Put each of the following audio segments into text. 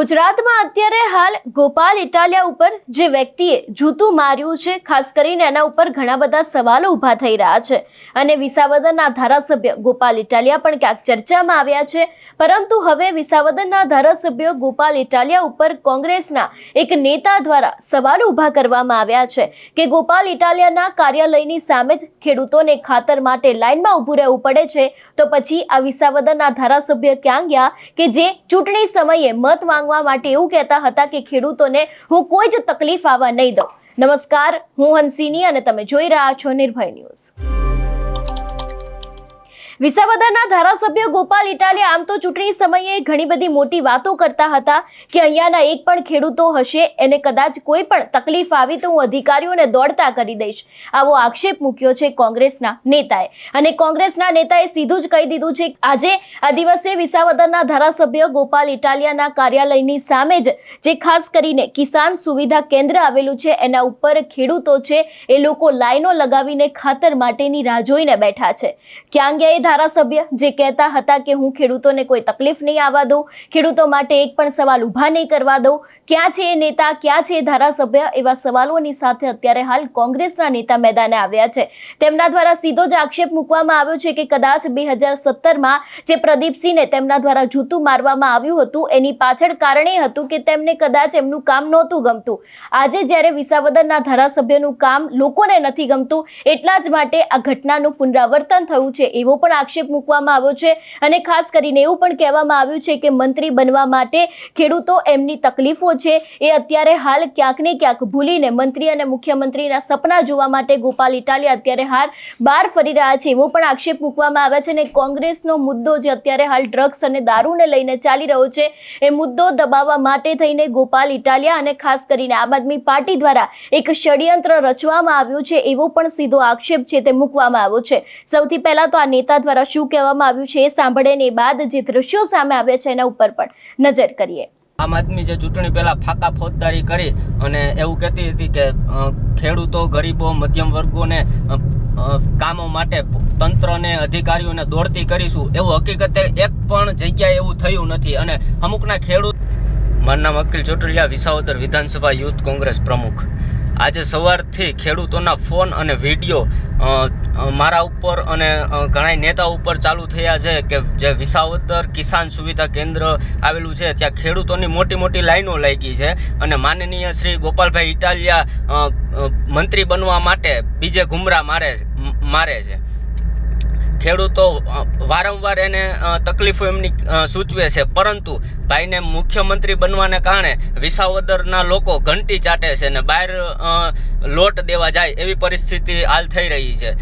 ગુજરાતમાં અત્યારે હાલ ગોપાલ ઇટાલિયા ઉપર જે વ્યક્તિએ જૂતું માર્યું છે, ખાસ કરીને એના ઉપર ઘણા બધા સવાલો ઊભા થઈ રહ્યા છે. અને વિસાવદરના ધારાસભ્ય ગોપાલ ઇટાલિયા પણ ક્યાંક ચર્ચામાં આવ્યા છે. પરંતુ હવે વિસાવદરના ધારાસભ્ય ગોપાલ ઇટાલિયા ઉપર કોંગ્રેસના એક નેતા દ્વારા સવાલો ઊભા કરવામાં આવ્યા છે કે ગોપાલ ઇટાલિયાના કાર્યાલયની સામે જ ખેડૂતોને ખાતર માટે લાઇનમાં ઊભું રહેવું પડે છે. તો પછી આ વિસાવદરના ધારાસભ્ય ક્યાં ગયા કે જે ચૂંટણી સમયે મત માંગવા માટે એવું કહેતા હતા કે ખેડૂતોને હું કોઈ જ તકલીફ આવવા નહીં દઉં. નમસ્કાર, હું હંસિની અને તમે જોઈ રહ્યા છો નિર્ભય ન્યૂઝ. વિસાવદરના ધારાસભ્ય ગોપાલ ઇટાલિયા આમ તો ચૂંટણી સમયે ઘણી બધી મોટી વાતો કરતા હતા કે અહીંયાના એક પણ ખેડૂતો હશે, એને કદાચ કોઈ પણ તકલીફ આવી તો હું અધિકારીઓને દોડતા કરી દઈશ. આવો આક્ષેપ મૂક્યો છે કોંગ્રેસના નેતાએ. અને કોંગ્રેસના નેતાએ સીધું જ કહી દીધું છે આજે આ દિવસે વિસાવદરના ધારાસભ્ય ગોપાલ ઇટાલિયાના કાર્યાલયની સામે જ જે ખાસ કરીને કિસાન સુવિધા કેન્દ્ર આવેલું છે, એના ઉપર ખેડૂતો છે, એ લોકો લાઈનો લગાવીને ખાતર માટેની રાહ જોઈને બેઠા છે. ક્યાં ગયા એ ધારાસભ્ય જે કહેતા હતા કે હું ખેડૂતોને કોઈ તકલીફ નહીં આવવા દઉં, ખેડૂતો માટે એક પણ સવાલ ઊભા નહીં કરવા દઉં. ક્યાં છે એ નેતા, ક્યાં છે ધારાસભ્ય? એવા સવાલોની સાથે અત્યારે હાલ કોંગ્રેસના નેતા મેદાને આવ્યા છે. તેમના દ્વારા સીધો જ આક્ષેપ મૂકવામાં આવ્યો છે કે કદાચ બે હજાર સત્તરમાં જે પ્રદીપસિંહને તેમના દ્વારા જૂતું મારવામાં આવ્યું હતું, એની પાછળ કારણ એ હતું કે તેમને કદાચ એમનું કામ નહોતું ગમતું. આજે જ્યારે વિસાવદરના ધારાસભ્યનું કામ લોકોને નથી ગમતું, એટલા જ માટે આ ઘટનાનું પુનરાવર્તન થયું છે, એવો પણ આક્ષેપ મૂકવામાં આવ્યો છે અને ખાસ કરીને એવું પણ કહેવામાં આવ્યું છે કે મંત્રી બનવા માટે ખેડૂતો એમની તકલીફો છે. એ અત્યારે હાલ ક્યાંક ને ક્યાંક ભૂલીને મંત્રી અને મુખ્યમંત્રીના સપના જોવા માટે ગોપાલ ઇટાલિયા અત્યારે હાલ બહાર ફરી રહ્યા છે. એવો પણ આક્ષેપ મૂકવામાં આવ્યા છે અને કોંગ્રેસનો મુદ્દો જે અત્યારે હાલ ડ્રગ્સ અને દારૂને લઈને ચાલી રહ્યો છે, એ મુદ્દો દબાવવા માટે થઈને ગોપાલ ઇટાલિયા અને ખાસ કરીને આમ આદમી પાર્ટી દ્વારા એક ષડયંત્ર રચવામાં આવ્યું છે એવો પણ સીધો આક્ષેપ છે તે મૂકવામાં આવ્યો છે. સૌથી પહેલા તો આ નેતા દ્વારા શું કહેવામાં આવ્યું છે એ સાંભળે બાદ જે દ્રશ્યો સામે આવ્યા છે એના ઉપર પણ નજર કરીએ. આમ આદમી જે ચૂંટણી પહેલા ફાકા ફોજદારી કરી અને એવું કહેતી હતી કે ખેડૂતો, ગરીબો, મધ્યમ વર્ગોને કામો માટે તંત્રને, અધિકારીઓને દોડતી કરીશું. એવું હકીકતે એક પણ જગ્યાએ એવું થયું નથી અને અમુકના ખેડૂત મારું નામ અકિલ ચોટલિયા, વિસાવદર વિધાનસભા યુથ કોંગ્રેસ પ્રમુખ. આજે સવારથી ખેડૂતોના ફોન અને વીડિયો મારા ઉપર અને ઘણા નેતા ઉપર ચાલુ થયા છે કે જે વિસાવદર કિસાન સુવિધા કેન્દ્ર આવેલું છે, ત્યાં ખેડૂતોની મોટી મોટી લાઈનો લાગી છે અને માનનીય શ્રી ગોપાલભાઈ ઇટાલિયા મંત્રી બનવા માટે બીજે ઘુમરા મારે મારે છે. ખેડૂતો વારંવાર એને તકલીફો એમની સૂચવે છે. પરંતુ ભાઈને મુખ્યમંત્રી બનવાને કારણે વિસાવદરના લોકો ઘંટી ચાટે છે અને બહાર લોટ દેવા જાય એવી પરિસ્થિતિ હાલ થઈ રહી છે.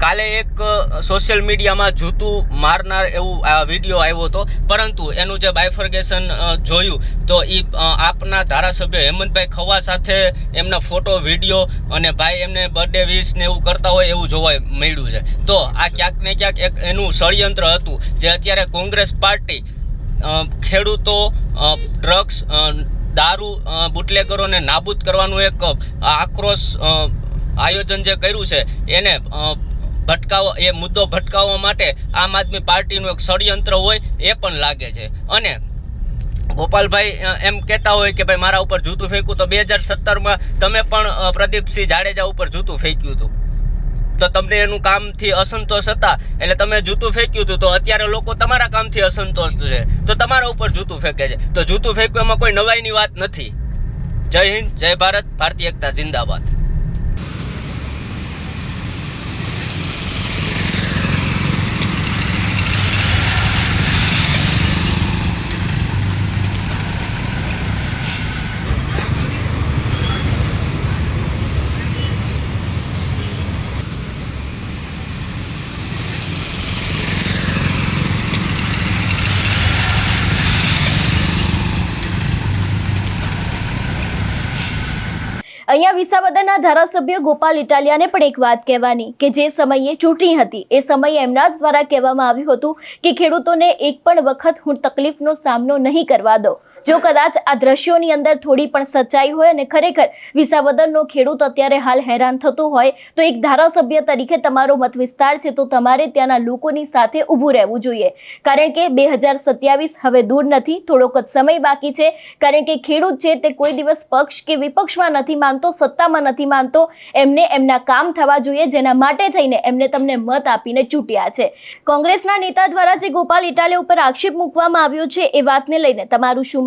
કાલે એક સોશિયલ મીડિયામાં જૂતું મારનાર એવું આ વીડિયો આવ્યો હતો. પરંતુ એનું જે બાયફર્ગેશન જોયું, તો એ આપના ધારાસભ્ય હેમંતભાઈ ખવા સાથે એમના ફોટો વીડિયો અને ભાઈ એમને બર્થડે વિશ ને એવું કરતા હોય એવું જોવા મળ્યું છે. તો આ ક્યાંક ને ક્યાંક એક એનું ષડયંત્ર હતું, જે અત્યારે કોંગ્રેસ પાર્ટી ખેડૂતો ડ્રગ્સ દારૂ બુટલેકરોને નાબૂદ કરવાનું એક આક્રોશ આયોજન જે કર્યું છે, એને ભટકાવવા એ મુદ્દો ભટકાવવા માટે આમ આદમી પાર્ટીનું એક ષડયંત્ર હોય એ પણ લાગે છે. અને ગોપાલભાઈ એમ કહેતા હોય કે ભાઈ મારા ઉપર જૂતું ફેંક્યું તો બે હજાર સત્તરમાં તમે પણ પ્રદીપસિંહ જાડેજા ઉપર જૂતું ફેંક્યું હતું. તો તમને એનું કામથી અસંતોષ હતા? એટલે તમે જૂતું ફેંક્યું હતું તો અત્યારે લોકો તમારા કામથી અસંતોષ છે. તો તમારા ઉપર જૂતું ફેંકે છે. તો જૂતું ફેંકવામાં કોઈ નવાઈની વાત નથી. જય હિન્દ, જય ભારત, ભારતીય એકતા, જિંદાબાદ. વિસાવદરના ધારાસભ્ય ગોપાલ ઇટાલિયાને પણ એક વાત કહેવાની કે જે સમયે ચૂંટણી હતી, એ સમયે એમના દ્વારા કહેવામાં આવ્યું હતું કે ખેડૂતોને એક પણ વખત હું તકલીફનો સામનો નહીં કરવા દઉં. જો કદાચ આ દ્રશ્યોની અંદર થોડી પણ સચ્ચાઈ હોય અને ખરેખર વિસાવદરનો ખેડૂત અત્યારે હાલ હેરાન થતો હોય, તો એક ધારાસભ્ય તરીકે તમારો મત વિસ્તાર છે, તો તમારે ત્યાંના લોકોની સાથે ઊભું રહેવું જોઈએ. કારણ કે બે હજાર સત્યાવીસ હવે દૂર નથી, થોડોક જ સમય બાકી છે. કારણ કે ખેડૂત છે તે કોઈ દિવસ પક્ષ કે વિપક્ષમાં નથી માનતો, સત્તામાં નથી માનતો, એમને એમના કામ થવા જોઈએ, જેના માટે થઈને એમને તમને મત આપીને ચૂંટ્યા છે. કોંગ્રેસના નેતા દ્વારા જે ગોપાલ ઇટાલિયા ઉપર આક્ષેપ મૂકવામાં આવ્યો છે, એ વાતને લઈને તમારું શું